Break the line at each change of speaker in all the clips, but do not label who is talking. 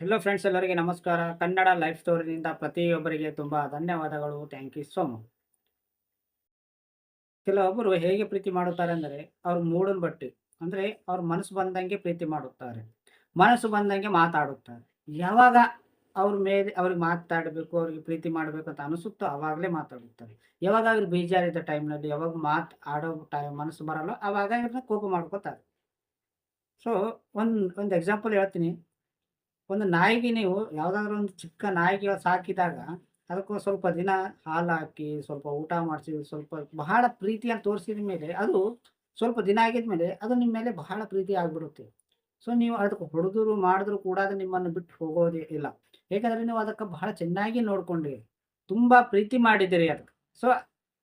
Hello friends ಎಲ್ಲರಿಗೆ ನಮಸ್ಕಾರ. Kannada life ಸ್ಟೋರಿನಿಂದ ಪ್ರತಿಯೊಬ್ಬರಿಗೆ ತುಂಬ ಧನ್ಯವಾದಗಳು. ಥ್ಯಾಂಕ್ ಯು ಸೋ ಮಚ್ ಕೆಲವೊಬ್ಬರು ಹೇಗೆ ಪ್ರೀತಿ ಮಾಡುತ್ತಾರೆ ಅಂದರೆ, ಅವ್ರ ಮೂಡನ್ ಬಟ್ಟಿ, ಅಂದರೆ ಅವ್ರ ಮನಸ್ಸು ಬಂದಂಗೆ ಪ್ರೀತಿ ಮಾಡುತ್ತಾರೆ. ಮನಸ್ಸು ಬಂದಂಗೆ ಮಾತಾಡುತ್ತಾರೆ. ಯಾವಾಗ ಅವ್ರ ಮೇಲೆ ಅವ್ರಿಗೆ ಮಾತಾಡಬೇಕು, ಅವ್ರಿಗೆ ಪ್ರೀತಿ ಮಾಡಬೇಕು ಅಂತ ಅನಿಸುತ್ತೋ ಅವಾಗಲೇ ಮಾತಾಡುತ್ತಾರೆ. ಯಾವಾಗ ಅವ್ರಿಗೆ ಬೇಜಾರಿದ್ದ ಟೈಮ್ನಲ್ಲಿ ಯಾವಾಗ ಮಾತು ಆಡೋ ಟೈಮ್ ಮನಸ್ಸು ಬರಲ್ಲ ಅವಾಗ ಇವ್ರನ್ನ ಕೋಪ ಮಾಡ್ಕೋತಾರೆ. ಸೊ ಒಂದು ಒಂದು ಎಕ್ಸಾಂಪಲ್ ಹೇಳ್ತೀನಿ. ಒಂದು ನಾಯಿಗೆ ನೀವು ಯಾವುದಾದ್ರೂ ಒಂದು ಚಿಕ್ಕ ನಾಯಿಗೆ ಸಾಕಿದಾಗ ಅದಕ್ಕೂ ಸ್ವಲ್ಪ ದಿನ ಹಾಲು ಹಾಕಿ ಸ್ವಲ್ಪ ಊಟ ಮಾಡಿಸಿ, ಸ್ವಲ್ಪ ಬಹಳ ಪ್ರೀತಿಯನ್ನು ತೋರಿಸಿದ ಮೇಲೆ ಅದು ಸ್ವಲ್ಪ ದಿನ ಆಗಿದ ಮೇಲೆ ಅದು ನಿಮ್ಮ ಮೇಲೆ ಬಹಳ ಪ್ರೀತಿ ಆಗಿಬಿಡುತ್ತೆ. ಸೊ ನೀವು ಅದಕ್ಕೆ ಹೊಡೆದ್ರು ಮಾಡಿದ್ರು ಕೂಡ ಅದು ನಿಮ್ಮನ್ನು ಬಿಟ್ಟು ಹೋಗೋದೇ ಇಲ್ಲ. ಏಕೆಂದರೆ ನೀವು ಅದಕ್ಕೆ ಬಹಳ ಚೆನ್ನಾಗಿ ನೋಡ್ಕೊಂಡ್ರಿ. ತುಂಬ ಪ್ರೀತಿ ಮಾಡಿದ್ದೀರಿ ಅದಕ್ಕೆ. ಸೊ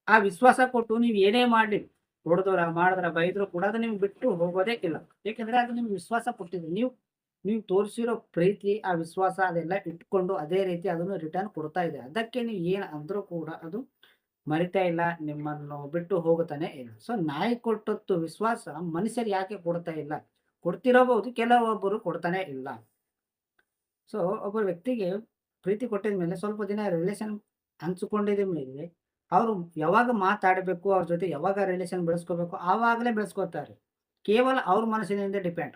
ಆ ವಿಶ್ವಾಸ ಕೊಟ್ಟು ನೀವು ಏನೇ ಮಾಡಲಿ ಹೊಡೆದ್ರ ಮಾಡಿದ್ರ ಬೈದ್ರು ಕೂಡ ಅದು ನಿಮ್ಗೆ ಬಿಟ್ಟು ಹೋಗೋದೇ ಇಲ್ಲ. ಏಕೆಂದರೆ ಅದು ನಿಮ್ಗೆ ವಿಶ್ವಾಸ ಕೊಟ್ಟಿದೆ. ನೀವು ನೀವು ತೋರಿಸಿರೋ ಪ್ರೀತಿ, ಆ ವಿಶ್ವಾಸ ಅದೆಲ್ಲ ಇಟ್ಕೊಂಡು ಅದೇ ರೀತಿ ಅದನ್ನು ರಿಟರ್ನ್ ಕೊಡ್ತಾ ಇದೆ. ಅದಕ್ಕೆ ನೀವು ಏನು ಅಂದರೂ ಕೂಡ ಅದು ಮರಿತಾ ಇಲ್ಲ, ನಿಮ್ಮನ್ನು ಬಿಟ್ಟು ಹೋಗುತ್ತಾನೆ ಇಲ್ಲ ಸೊ ನಾಯಿ ಕೊಟ್ಟದ್ದು ವಿಶ್ವಾಸ ಮನುಷ್ಯರು ಯಾಕೆ ಕೊಡ್ತಾ ಇಲ್ಲ? ಕೊಡ್ತಿರಬಹುದು, ಕೆಲವೊಬ್ಬರು ಕೊಡ್ತಾನೆ ಇಲ್ಲ. ಸೊ ಒಬ್ಬ ವ್ಯಕ್ತಿಗೆ ಪ್ರೀತಿ ಕೊಟ್ಟಿದ ಮೇಲೆ ಸ್ವಲ್ಪ ದಿನ ರಿಲೇಷನ್ ಹಂಚಿಕೊಂಡಿದ ಮೇಲೆ ಅವರು ಯಾವಾಗ ಮಾತಾಡಬೇಕು, ಅವ್ರ ಜೊತೆ ಯಾವಾಗ ರಿಲೇಷನ್ ಬೆಳೆಸ್ಕೋಬೇಕು, ಆವಾಗಲೇ ಬೆಳೆಸ್ಕೋತಾರೆ. ಕೇವಲ ಅವ್ರ ಮನಸ್ಸಿನಿಂದ ಡಿಪೆಂಡ್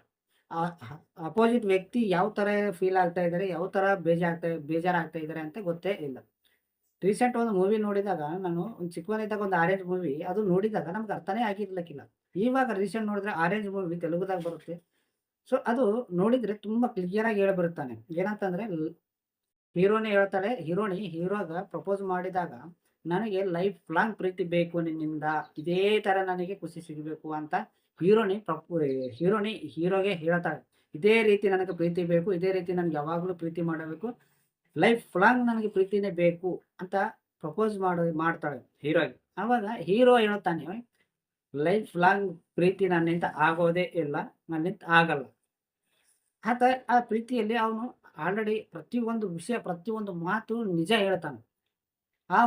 ಅಪೋಸಿಟ್ ವ್ಯಕ್ತಿ ಯಾವ ಥರ ಫೀಲ್ ಆಗ್ತಾ ಇದ್ದಾರೆ, ಯಾವ ಥರ ಬೇಜಾರ್ತಾ ಬೇಜಾರಾಗ್ತಾ ಇದ್ದಾರೆ ಅಂತ ಗೊತ್ತೇ ಇಲ್ಲ. ರೀಸೆಂಟ್ ಒಂದು ಮೂವಿ ನೋಡಿದಾಗ ನಾನು ಒಂದು ಚಿಕ್ಕವನಿದ್ದಾಗ ಒಂದು ಆರೆಂಜ್ ಮೂವಿ ಅದು ನೋಡಿದಾಗ ನಮ್ಗೆ ಅರ್ಥನೇ ಆಗಿರ್ಲಿಕ್ಕಿಲ್ಲ. ಇವಾಗ ರೀಸೆಂಟ್ ನೋಡಿದ್ರೆ ಆರೆಂಜ್ ಮೂವಿ ತೆಲುಗುದಾಗ ಬರುತ್ತೆ. ಸೊ ಅದು ನೋಡಿದ್ರೆ ತುಂಬ ಕ್ಲಿಯರಾಗಿ ಹೇಳ್ಬಿರುತ್ತಾನೆ ಏನಂತಂದ್ರೆ ಹೀರೋನೇ ಹೇಳ್ತಾಳೆ, ಹೀರೋಣಿ, ಹೀರೋಗ ಪ್ರಪೋಸ್ ಮಾಡಿದಾಗ ನನಗೆ ಲೈಫ್ ಲಾಂಗ್ ಪ್ರೀತಿ ಬೇಕು ನಿನ್ನಿಂದ. ಇದೇ ಥರ ನನಗೆ ಖುಷಿ ಸಿಗಬೇಕು ಅಂತ ಹೀರೋಣಿ ಪ್ರಪೋ ಹೀರೋನೇ ಹೀರೋಗೆ ಹೇಳ್ತಾಳೆ ಇದೇ ರೀತಿ ನನಗೆ ಪ್ರೀತಿ ಬೇಕು, ಇದೇ ರೀತಿ ನನಗೆ ಯಾವಾಗಲೂ ಪ್ರೀತಿ ಮಾಡಬೇಕು, ಲೈಫ್ ಲಾಂಗ್ ನನಗೆ ಪ್ರೀತಿನೇ ಬೇಕು ಅಂತ ಪ್ರಪೋಸ್ ಮಾಡೋ, ಮಾಡ್ತಾಳೆ ಹೀರೋಗೆ. ಆವಾಗ ಹೀರೋ ಹೇಳ್ತಾನೆ ಲೈಫ್ ಲಾಂಗ್ ಪ್ರೀತಿ ನನ್ನಿಂದ ಆಗೋದೇ ಇಲ್ಲ, ನನ್ನಿಂದ ಆಗಲ್ಲ. ಆತ ಆ ಪ್ರೀತಿಯಲ್ಲಿ ಅವನು ಆಲ್ರೆಡಿ ಪ್ರತಿಯೊಂದು ವಿಷಯ, ಪ್ರತಿಯೊಂದು ಮಾತು ನಿಜ ಹೇಳ್ತಾನೆ. ಆ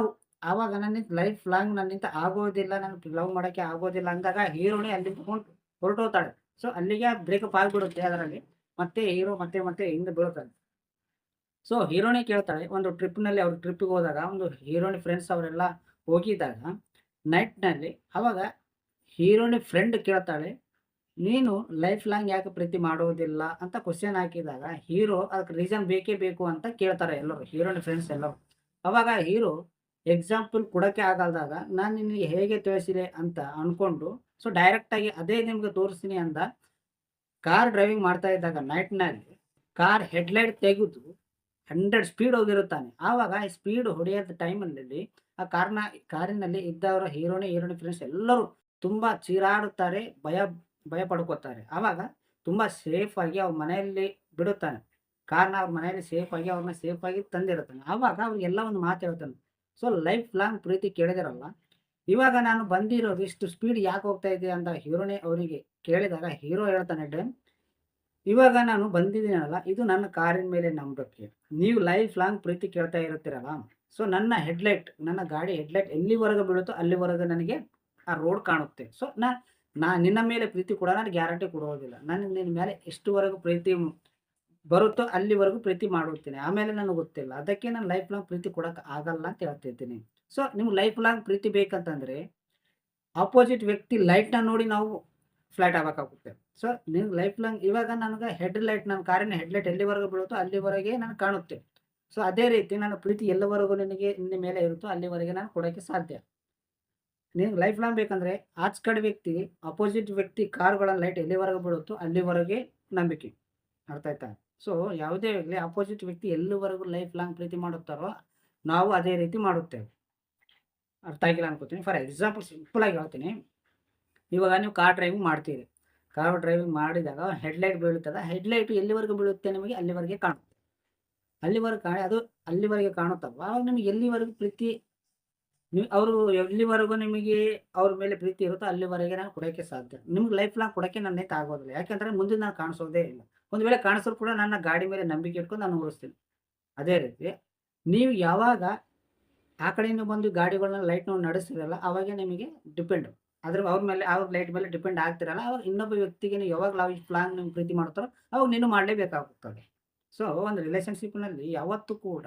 ಆವಾಗ ನನ್ನಿಂದ ಲೈಫ್ ಲಾಂಗ್ ನನ್ನಿಂದ ಆಗೋದಿಲ್ಲ ನನಗೆ ಲವ್ ಮಾಡೋಕ್ಕೆ ಆಗೋದಿಲ್ಲ ಅಂದಾಗ ಹೀರೋನೇ ಅಲ್ಲಿ ಹೊಂಟು ಹೊರಟೋಗ್ತಾಳೆ ಸೊ ಅಲ್ಲಿಗೆ ಬ್ರೇಕಪ್ ಆಗಿಬಿಡುತ್ತೆ ಅದರಲ್ಲಿ. ಮತ್ತೆ ಹೀರೋ ಮತ್ತೆ ಮತ್ತೆ ಹಿಂದೆ ಬೀಳ್ತಾನೆ ಸೊ ಹೀರೋನೇ ಕೇಳ್ತಾಳೆ, ಒಂದು ಟ್ರಿಪ್ನಲ್ಲಿ ಅವ್ರ ಟ್ರಿಪ್ಪಿಗೆ ಹೋದಾಗ, ಒಂದು ಹೀರೋನಿ ಫ್ರೆಂಡ್ಸ್ ಅವರೆಲ್ಲ ಹೋಗಿದ್ದಾಗ ನೈಟ್ನಲ್ಲಿ ಅವಾಗ ಹೀರೋನಿ ಫ್ರೆಂಡ್ ಕೇಳ್ತಾಳೆ, ನೀನು ಲೈಫ್ ಲಾಂಗ್ ಯಾಕೆ ಪ್ರೀತಿ ಮಾಡೋದಿಲ್ಲ? ಅಂತ ಕ್ವಶನ್ ಹಾಕಿದಾಗ, ಹೀರೋ, ಅದಕ್ಕೆ ರೀಸನ್ ಬೇಕೇ ಬೇಕು ಅಂತ ಕೇಳ್ತಾರೆ ಎಲ್ಲರೂ ಹೀರೋನಿ ಫ್ರೆಂಡ್ಸ್ ಎಲ್ಲರೂ. ಅವಾಗ ಹೀರೋ ಎಕ್ಸಾಂಪಲ್ ಕೊಡೋಕ್ಕೆ ಆಗಲ್ದಾಗ ನಾನು ನಿನಗೆ ಹೇಗೆ ತಿಳಿಸಿದೆ ಅಂತ ಅಂದ್ಕೊಂಡು ಸೊ ಡೈರೆಕ್ಟಾಗಿ ಅದೇ ನಿಮಗೆ ತೋರಿಸ್ತೀನಿ ಅಂದ. ಕಾರ್ ಡ್ರೈವಿಂಗ್ ಮಾಡ್ತಾ ಇದ್ದಾಗ ನೈಟ್ನಲ್ಲಿ ಕಾರ್ ಹೆಡ್ಲೈಟ್ ತೆಗೆದು ಹಂಡ್ರೆಡ್ ಸ್ಪೀಡ್ ಹೋಗಿರುತ್ತಾನೆ. ಆವಾಗ ಸ್ಪೀಡ್ ಹೊಡೆಯೋದ ಟೈಮಲ್ಲಿ ಆ ಕಾರ್ನ ಕಾರಿನಲ್ಲಿ ಇದ್ದವರ ಹೀರೋನಿ ಹೀರೋನಿ ಫ್ರೆಂಡ್ಸ್ ಎಲ್ಲರೂ ತುಂಬ ಚೀರಾಡುತ್ತಾರೆ, ಭಯ ಭಯ ಪಡ್ಕೋತಾರೆ. ಆವಾಗ ತುಂಬ ಸೇಫಾಗಿ ಅವ್ರ ಮನೆಯಲ್ಲಿ ಬಿಡುತ್ತಾನೆ. ಕಾರ್ನ ಅವ್ರ ಮನೆಯಲ್ಲಿ ಸೇಫಾಗಿ ಅವ್ರನ್ನ ಸೇಫಾಗಿ ತಂದಿರುತ್ತಾನೆ. ಆವಾಗ ಅವ್ರಿಗೆಲ್ಲ ಒಂದು ಮಾತು ಹೇಳ್ತಾನೆ. ಸೊ ಲೈಫ್ ಲಾಂಗ್ ಪ್ರೀತಿ ಕೇಳಿದಿರಲ್ಲ ಇವಾಗ ನಾನು ಬಂದಿರೋದು ಇಷ್ಟು ಸ್ಪೀಡ್ ಯಾಕೆ ಹೋಗ್ತಾ ಇದೆ ಅಂತ ಹೀರೋನೇ ಅವರಿಗೆ ಕೇಳಿದಾಗ ಹೀರೋ ಹೇಳ್ತಾನೆ, ಡನ್, ಇವಾಗ ನಾನು ಬಂದಿದ್ದೀನಲ್ಲ, ಇದು ನನ್ನ ಕಾರಿನ ಮೇಲೆ ನಂಬಿಕೆ. ನೀವು ಲೈಫ್ ಲಾಂಗ್ ಪ್ರೀತಿ ಕೇಳ್ತಾ ಇರುತ್ತೀರಲ್ಲ ಸೊ ನನ್ನ ಹೆಡ್ಲೈಟ್ ನನ್ನ ಗಾಡಿ ಹೆಡ್ಲೈಟ್ ಎಲ್ಲಿವರೆಗೆ ಬೀಳುತ್ತೋ ಅಲ್ಲಿವರೆಗೂ ನನಗೆ ಆ ರೋಡ್ ಕಾಣುತ್ತೆ. ಸೊ ನಾ ನಾ ನಿನ್ನ ಮೇಲೆ ಪ್ರೀತಿ ಕೂಡ, ನಾನು ಗ್ಯಾರಂಟಿ ಕೊಡೋದಿಲ್ಲ. ನಾನು ನಿನ್ನ ಮೇಲೆ ಎಷ್ಟುವರೆಗೂ ಪ್ರೀತಿ ಬರುತ್ತೋ ಅಲ್ಲಿವರೆಗೂ ಪ್ರೀತಿ ಮಾಡುತ್ತೇನೆ. ಆಮೇಲೆ ನನಗೆ ಗೊತ್ತಿಲ್ಲ. ಅದಕ್ಕೆ ನಾನು ಲೈಫ್ ಲಾಂಗ್ ಪ್ರೀತಿ ಕೊಡೋಕೆ ಆಗಲ್ಲ ಅಂತ ಹೇಳ್ತಿದ್ದೀನಿ ಸೊ ನಿಮ್ಗೆ ಲೈಫ್ ಲಾಂಗ್ ಪ್ರೀತಿ ಬೇಕಂತಂದರೆ ಆಪೋಸಿಟ್ ವ್ಯಕ್ತಿ ಲೈಟ್ನ ನೋಡಿ ನಾವು ಫ್ಲೈಟ್ ಆಗಬೇಕಾಗುತ್ತೆ. ಸೊ ನಿಮ್ಗೆ ಲೈಫ್ ಲಾಂಗ್ ಇವಾಗ ನನಗೆ ಹೆಡ್ ಲೈಟ್ ನನ್ನ ಕಾರಿನ ಹೆಡ್ಲೈಟ್ ಎಲ್ಲಿವರೆಗೂ ಬೀಳುತ್ತೋ ಅಲ್ಲಿವರೆಗೆ ನಾನು ಕಾಣುತ್ತೆ. ಸೊ ಅದೇ ರೀತಿ ನನ್ನ ಪ್ರೀತಿ ಎಲ್ಲವರೆಗೂ ನಿನಗೆ ನಿನ್ನ ಮೇಲೆ ಇರುತ್ತೋ ಅಲ್ಲಿವರೆಗೆ ನಾನು ಕೊಡೋಕ್ಕೆ ಸಾಧ್ಯ. ನಿಮ್ಗೆ ಲೈಫ್ ಲಾಂಗ್ ಬೇಕಂದರೆ ಆಚ್ ಕಡೆ ವ್ಯಕ್ತಿ ಅಪೋಸಿಟ್ ವ್ಯಕ್ತಿ, ಕಾರ್ಗಳ ಲೈಟ್ ಎಲ್ಲಿವರೆಗೂ ಬೀಳುತ್ತೋ ಅಲ್ಲಿವರೆಗೆ ನಂಬಿಕೆ. ಅರ್ಥ ಆಯ್ತಾ? ಸೊ ಯಾವುದೇ ಆಗಲಿ ಅಪೋಸಿಟ್ ವ್ಯಕ್ತಿ ಎಲ್ಲಿವರೆಗೂ ಲೈಫ್ ಲಾಂಗ್ ಪ್ರೀತಿ ಮಾಡುತ್ತಾರೋ, ನಾವು ಅದೇ ರೀತಿ ಮಾಡುತ್ತೇವೆ. ಅರ್ಥ ಆಗಿಲ್ಲ ಅನ್ಕೋತೀನಿ. ಫಾರ್ ಎಕ್ಸಾಂಪಲ್ ಸಿಂಪಲ್ ಆಗಿ ಹೇಳ್ತೀನಿ. ಇವಾಗ ನೀವು ಕಾರ್ ಡ್ರೈವಿಂಗ್ ಮಾಡ್ತೀರಿ. ಕಾರ್ ಡ್ರೈವಿಂಗ್ ಮಾಡಿದಾಗ ಹೆಡ್ಲೈಟ್ ಬೀಳುತ್ತದ? ಹೆಡ್ಲೈಟ್ ಎಲ್ಲಿವರೆಗೂ ಬೀಳುತ್ತೆ ನಿಮಗೆ? ಅಲ್ಲಿವರೆಗೆ ಕಾಣುತ್ತೆ. ಅಲ್ಲಿವರೆಗೆ ಕಾಣಿ, ಅದು ಅಲ್ಲಿವರೆಗೆ ಕಾಣುತ್ತಲ್ವ? ಆವಾಗ ನಿಮಗೆ ಎಲ್ಲಿವರೆಗೂ ಪ್ರೀತಿ, ನೀವು, ಅವರು ಎಲ್ಲಿವರೆಗೂ ನಿಮಗೆ ಅವ್ರ ಮೇಲೆ ಪ್ರೀತಿ ಇರುತ್ತೋ ಅಲ್ಲಿವರೆಗೆ ನಾನು ಕೊಡೋಕ್ಕೆ ಸಾಧ್ಯ. ನಿಮ್ಗೆ ಲೈಫ್ ಲಾಂಗ್ ಕೊಡೋಕ್ಕೆ ನನ್ನ ಆಗೋದಿಲ್ಲ. ಯಾಕೆಂದರೆ ಮುಂದೆ ನಾನು ಕಾಣಿಸೋದೇ ಇಲ್ಲ. ಒಂದು ವೇಳೆ ಕಾಣಿಸೋರು ಕೂಡ ನನ್ನ ಗಾಡಿ ಮೇಲೆ ನಂಬಿಕೆ ಇಟ್ಕೊಂಡು ನಾನು ಓಡಿಸ್ತೀನಿ ಅದೇ ರೀತಿ ನೀವು ಯಾವಾಗ ಆ ಕಡೆಯಿಂದ ಬಂದು ಗಾಡಿಗಳನ್ನ ಲೈಟ್ ನೋಡಿ ನಡೆಸ್ತಿರಲ್ಲ, ಅವಾಗ ನಿಮಗೆ ಡಿಪೆಂಡ್ ಅದ್ರ ಅವ್ರ ಮೇಲೆ, ಅವ್ರ ಲೈಟ್ ಮೇಲೆ ಡಿಪೆಂಡ್ ಆಗ್ತಿರಲ್ಲ ಅವಾಗ ಇನ್ನೊಬ್ಬ ವ್ಯಕ್ತಿಗೆ ನೀವು ಯಾವಾಗ ಲವ್ ಪ್ಲಾನ್ ನಿಮ್ಗೆ ಪ್ರೀತಿ ಮಾಡ್ತಾರೋ ಅವಾಗ ನೀನು ಮಾಡಲೇಬೇಕಾಗುತ್ತದೆ ಸೊ ಒಂದು ರಿಲೇಷನ್‌ಶಿಪ್‌ನಲ್ಲಿ ಯಾವತ್ತೂ ಕೂಡ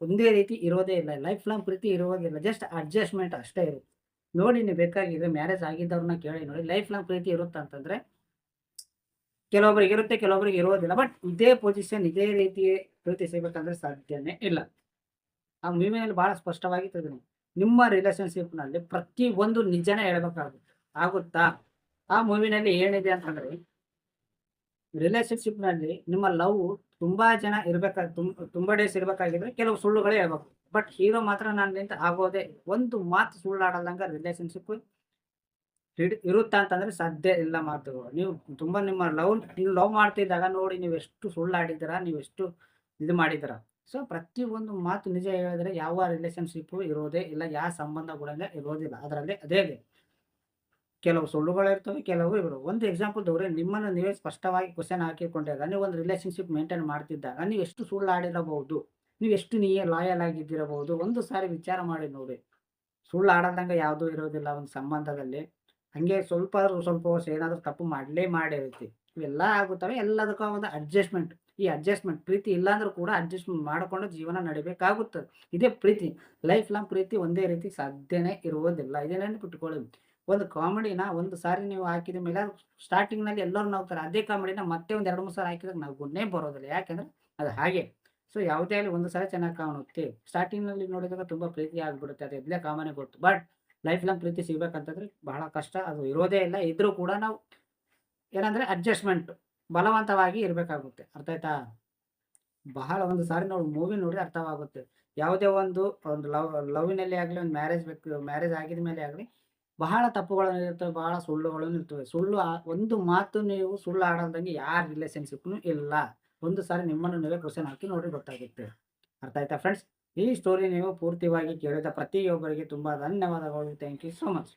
ಒಂದೇ ರೀತಿ ಇರೋದೇ ಇಲ್ಲ. ಲೈಫ್ ಲಾಂಗ್ ಪ್ರೀತಿ ಇರೋದಿಲ್ಲ. ಜಸ್ಟ್ ಅಡ್ಜಸ್ಟ್‌ಮೆಂಟ್ ಅಷ್ಟೇ ಇರುತ್ತೆ. ನೋಡಿ, ನೀವು ಬೇಕಾಗಿದ್ರೆ ಮ್ಯಾರೇಜ್ ಆಗಿದ್ದವ್ರನ್ನ ಕೇಳಿ ನೋಡಿ. ಲೈಫ್ ಲಾಂಗ್ ಪ್ರೀತಿ ಇರುತ್ತೆ ಅಂತಂದ್ರೆ ಕೆಲವೊಬ್ಬರಿಗೆ ಇರುತ್ತೆ, ಕೆಲವೊಬ್ಬರಿಗೆ ಇರೋದಿಲ್ಲ. ಬಟ್ ಇದೇ ಪೊಸಿಷನ್ ಇದೇ ರೀತಿ ಪ್ರೀತಿ ಸಿಗಬೇಕಂದ್ರೆ ಸಾಧ್ಯನೇ ಇಲ್ಲ. ಆ ಮೂವಿನಲ್ಲಿ ಬಹಳ ಸ್ಪಷ್ಟವಾಗಿ ತಿಳಿದಿದೆ. ನಿಮ್ಮ ರಿಲೇಶನ್ಶಿಪ್ನಲ್ಲಿ ಪ್ರತಿ ಒಂದು ನಿಜನೇ ಹೇಳ್ಬೇಕಾಗುತ್ತೆ. ಆಗುತ್ತಾ? ಆ ಮೂವಿನಲ್ಲಿ ಏನಿದೆ ಅಂತಂದ್ರೆ ರಿಲೇಷನ್‌ಶಿಪ್‌ನಲ್ಲಿ ನಿಮ್ಮ ಲವ್ ತುಂಬಾ ಜನ ಇರ್ಬೇಕಾದ ತುಂ ತುಂಬಾ ಡೇಸ್ ಇರ್ಬೇಕಾಗಿದ್ರೆ ಕೆಲವು ಸುಳ್ಳುಗಳೇ ಹೇಳ್ಬೇಕು. ಬಟ್ ಹೀರೋ ಮಾತ್ರ ನನ್ನಿಂದ ಆಗೋದೇ ಒಂದು ಮಾತು ಸುಳ್ಳಾಡಲ್ದಂಗ ರಿಲೇಷನ್‌ಶಿಪ್ ಹಿಡ್ ಇರುತ್ತಾ ಅಂತಂದ್ರೆ ಸಾಧ್ಯ ಇಲ್ಲ ಮಾತುಗಳು. ನೀವು ತುಂಬಾ ನಿಮ್ಮ ಲವ್ ನೀವು ಲವ್ ಮಾಡ್ತಿದ್ದಾಗ ನೋಡಿ ನೀವು ಎಷ್ಟು ನೀವೆಷ್ಟು ನೀವು ಎಷ್ಟು ಇದು ಮಾಡಿದ್ದೀರಾ. ಸೊ ಪ್ರತಿ ಒಂದು ಮಾತು ನಿಜ ಹೇಳಿದ್ರೆ ಯಾವ ರಿಲೇಷನ್‌ಶಿಪ್ಪು ಇರೋದೇ ಇಲ್ಲ. ಯಾವ ಸಂಬಂಧ ಕೂಡ ಇರೋದಿಲ್ಲ. ಅದರಲ್ಲಿ ಅದೇ. ಕೆಲವು ಸುಳ್ಳುಗಳಿರ್ತವೆ, ಕೆಲವು ಇವರು ಒಂದು ಎಕ್ಸಾಂಪಲ್ ತಗೊಂಡ್ರೆ ನಿಮ್ಮನ್ನು ನೀವೇ ಸ್ಪಷ್ಟವಾಗಿ ಕ್ವಶನ್ ಹಾಕಿಕೊಂಡಾಗ ನೀವು ಒಂದು ರಿಲೇಷನ್‌ಶಿಪ್ ಮೇಂಟೈನ್ ಮಾಡ್ತಿದ್ದಾಗ ನೀವು ಎಷ್ಟು ಸುಳ್ಳಾಡಿರಬಹುದು? ನೀವು ಎಷ್ಟು ನೀ ಲಾಯಲ್ ಆಗಿದ್ದಿರಬಹುದು? ಒಂದು ಸಾರಿ ವಿಚಾರ ಮಾಡಿ ನೋಡಿ. ಆಡದಂಗೆ ಯಾವುದೂ ಇರೋದಿಲ್ಲ ಒಂದು ಸಂಬಂಧದಲ್ಲಿ. ಹಂಗೆ ಸ್ವಲ್ಪ ಸ್ವಲ್ಪ ವರ್ಷ ಏನಾದರೂ ತಪ್ಪು ಮಾಡಲೇ ಮಾಡಿರುತ್ತೆ ಇವೆಲ್ಲ ಆಗುತ್ತವೆ. ಎಲ್ಲದಕ್ಕೂ ಒಂದು ಅಡ್ಜಸ್ಟ್‌ಮೆಂಟ್. ಈ ಅಡ್ಜಸ್ಟ್‌ಮೆಂಟ್ ಪ್ರೀತಿ ಇಲ್ಲಾಂದ್ರೂ ಕೂಡ ಅಡ್ಜಸ್ಟ್‌ಮೆಂಟ್ ಮಾಡಿಕೊಂಡು ಜೀವನ ನಡಿಬೇಕಾಗುತ್ತದೆ. ಇದೇ ಪ್ರೀತಿ. ಲೈಫ್ ಲಾಂಗ್ ಪ್ರೀತಿ ಒಂದೇ ರೀತಿ ಸಾಧ್ಯನೇ ಇರುವುದಿಲ್ಲ. ಇದನ್ನೇ ನೆನಪಿಟ್ಟುಕೊಳ್ಳಿ. ಒಂದು ಕಾಮಿಡಿನ ಒಂದು ಸಾರಿ ನೀವು ಹಾಕಿದ ಮೇಲೆ ಸ್ಟಾರ್ಟಿಂಗ್‌ನಲ್ಲಿ ಎಲ್ಲರೂ ನಗ್ತಾರೆ. ಅದೇ ಕಾಮಿಡಿನ ಮತ್ತೆ ಒಂದು 2, 3 ಸಾರಿ ಹಾಕಿದಾಗ ನಗುನೇ ಬರೋದಿಲ್ಲ. ಯಾಕೆಂದ್ರೆ ಅದು ಹಾಗೆ. ಸೊ ಯಾವುದೇ ಆಗಲಿ ಒಂದು ಸಾರಿ ಚೆನ್ನಾಗಿ ಕಾಣುತ್ತೆ. ಸ್ಟಾರ್ಟಿಂಗ್‌ನಲ್ಲಿ ನೋಡಿದಾಗ ತುಂಬಾ ಪ್ರೀತಿ ಆಗ್ಬಿಡುತ್ತೆ. ಅದು ಎಲ್ಲೇ ಕಾಮನೇ ಗೊತ್ತು. ಬಟ್ ಲೈಫ್ ಲಾಂಗ್ ಪ್ರೀತಿ ಸಿಗ್ಬೇಕಂತಂದ್ರೆ ಬಹಳ ಕಷ್ಟ. ಅದು ಇರೋದೇ ಇಲ್ಲ. ಇದ್ರೂ ಕೂಡ ನಾವು ಏನಂದ್ರೆ ಅಡ್ಜಸ್ಟ್‌ಮೆಂಟ್ ಬಲವಂತವಾಗಿ ಇರಬೇಕಾಗುತ್ತೆ. ಅರ್ಥ ಆಯ್ತಾ? ಬಹಳ ಒಂದು ಸಾರಿ ನೋಡಿ ಮೂವಿ ನೋಡಿ ಅರ್ಥವಾಗುತ್ತೆ. ಯಾವುದೇ ಒಂದು ಒಂದು ಲವ್, ಲವ್‌ನಲ್ಲಿ ಆಗಲಿ, ಒಂದು ಮ್ಯಾರೇಜ್ ಬೇಕು ಮ್ಯಾರೇಜ್ ಆಗಿದ ಮೇಲೆ ಆಗಲಿ, ಬಹಳ ತಪ್ಪುಗಳನ್ನು ಇರ್ತವೆ. ಬಹಳ ಸುಳ್ಳುಗಳು ಇರ್ತವೆ. ಸುಳ್ಳು ಒಂದು ಮಾತು ನೀವು ಸುಳ್ಳು ಆಡೋದಂಗೆ ಯಾರ ರಿಲೇಷನ್ಶಿಪ್ನು ಇಲ್ಲ. ಒಂದು ಸಾರಿ ನಿಮ್ಮನ್ನು ನೀವೇ ಕ್ವಶನ್ ಹಾಕಿ ನೋಡಿ ಗೊತ್ತಾಗುತ್ತೆ. ಅರ್ಥ ಆಯ್ತಾ ಫ್ರೆಂಡ್ಸ್? ಈ ಸ್ಟೋರಿ ನೀವು ಪೂರ್ತಿಯಾಗಿ ಕೇಳಿದ ಪ್ರತಿಯೊಬ್ಬರಿಗೆ ತುಂಬಾ ಧನ್ಯವಾದಗಳು. Thank you so much.